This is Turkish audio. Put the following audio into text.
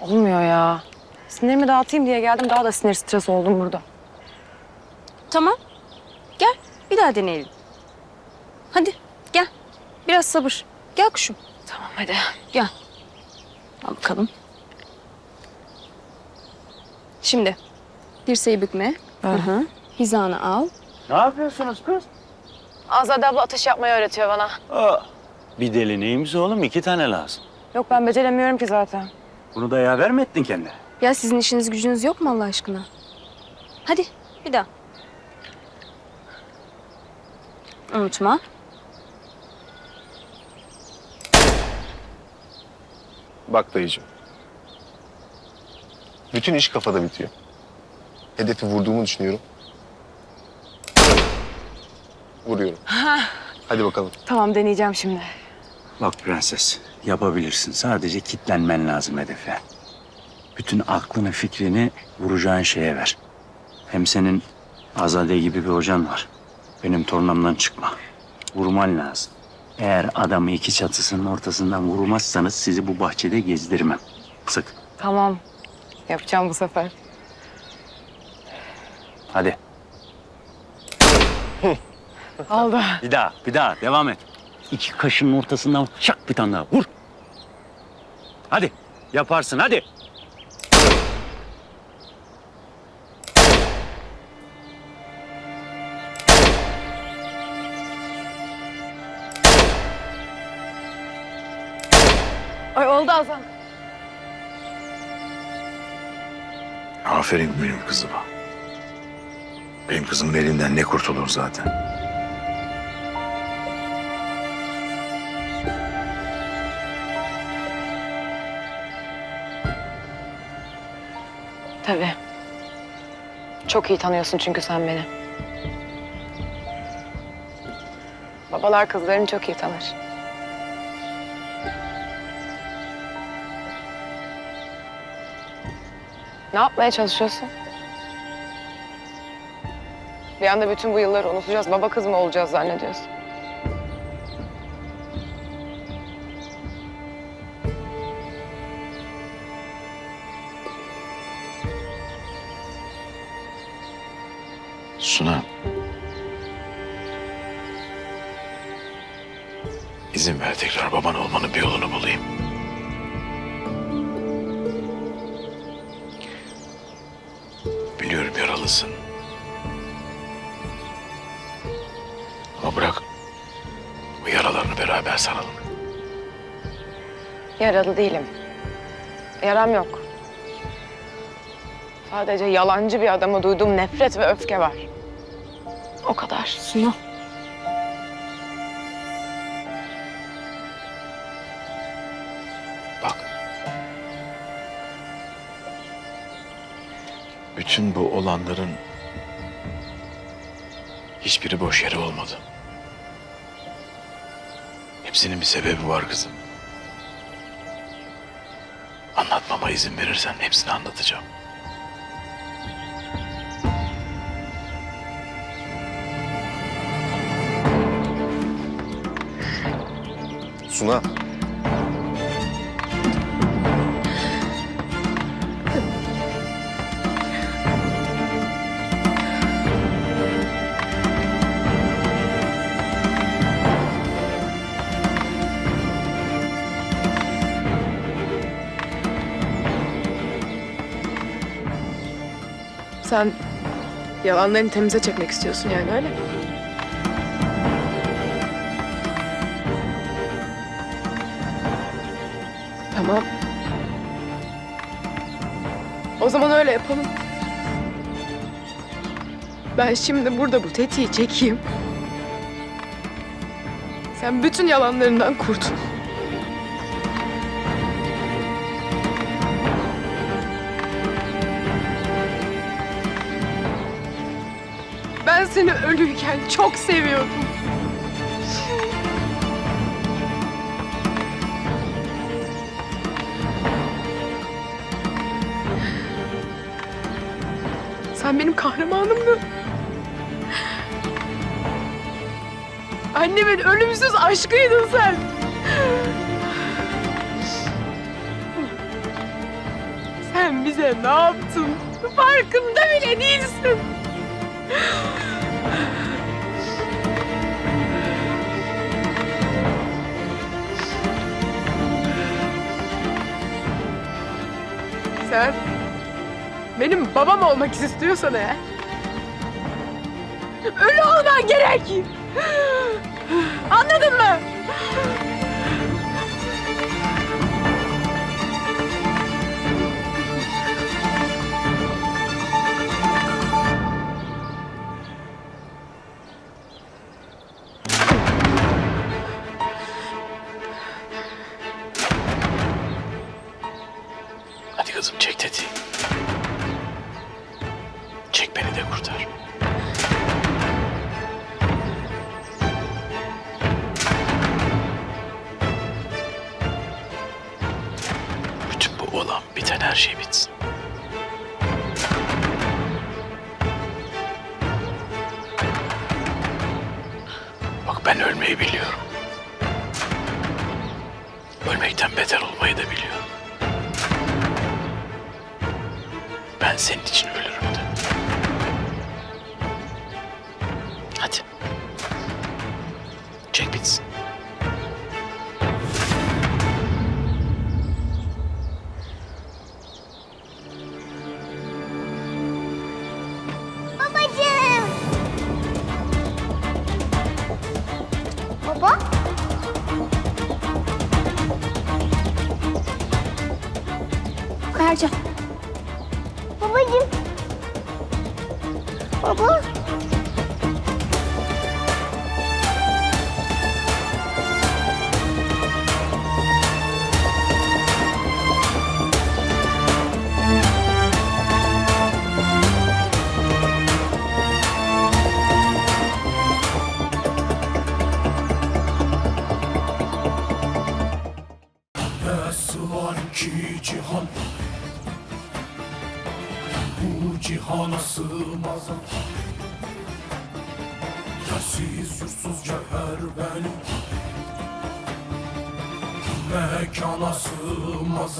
Olmuyor ya. Sinirimi dağıtayım diye geldim. Daha da sinir stres oldum burada. Tamam. Gel bir daha deneyelim. Hadi gel. Biraz sabır. Gel kuşum. Tamam hadi. Gel. Al bakalım. Şimdi dirseği bükme. Hı hı. Hizanı al. Ne yapıyorsunuz kız? Azade abla atış yapmayı öğretiyor bana. Aa, bir deli neyimiz oğlum? İki tane lazım. Yok ben beceremiyorum ki zaten. Bunu da yaver mi ettin kendine? Ya sizin işiniz gücünüz yok mu Allah aşkına? Hadi bir daha. Unutma. Bak dayıcığım. Bütün iş kafada bitiyor. Hedefi vurduğumu düşünüyorum. Vuruyorum. Hadi bakalım. Tamam deneyeceğim şimdi. Bak prenses, yapabilirsin. Sadece kitlenmen lazım hedefe. Bütün aklını, fikrini vuracağın şeye ver. Hem senin Azade gibi bir hocan var. Benim tornamdan çıkma. Vurman lazım. Eğer adamı iki çatısının ortasından vurmazsanız sizi bu bahçede gezdirmem. Sık. Tamam. Yapacağım bu sefer. Hadi. Oldu. Bir daha, bir daha. Devam et. İki kaşının ortasından çak bir tane daha. Vur. Hadi. Yaparsın hadi. Ay oldu Azam. Aferin benim kızıma. Benim kızımın elinden ne kurtulur zaten. Tabii. Çok iyi tanıyorsun çünkü sen beni. Babalar kızlarını çok iyi tanır. Ne yapmaya çalışıyorsun? Bir anda bütün bu yılları unutacağız. Baba kız mı olacağız zannediyorsun? Suna. İzin ver tekrar baban olmanın bir yolunu bulayım. Biliyorum yaralısın. Ama bırak bu yaralarını beraber saralım. Yaralı değilim. Yaram yok. Sadece yalancı bir adama duyduğum nefret ve öfke var. O kadar. Suna. Bak. Bütün bu olanların hiçbiri boş yere olmadı. Hepsinin bir sebebi var kızım. Anlatmama izin verirsen hepsini anlatacağım. Suna. Sen yalanlarını temize çekmek istiyorsun yani öyle mi? Tamam. O zaman öyle yapalım. Ben şimdi burada bu tetiği çekeyim. Sen bütün yalanlarından kurtul. Ben seni ölüyken çok seviyordum. Sen benim kahramanımdın. Annemin ölümsüz aşkıydın sen. bize ne yaptın? Farkında bile değilsin. Sen benim babam olmak istiyorsan eğer ölü olman gerek. Biten her şey bitsin. Bak ben ölmeyi biliyorum. Ölmekten beter olmayı da biliyorum. Ben senin için ölürüm de. Hadi. Çek bitsin. Baba? Sığmaz Yersiz yursuz cevher benim. Mekana sığmaz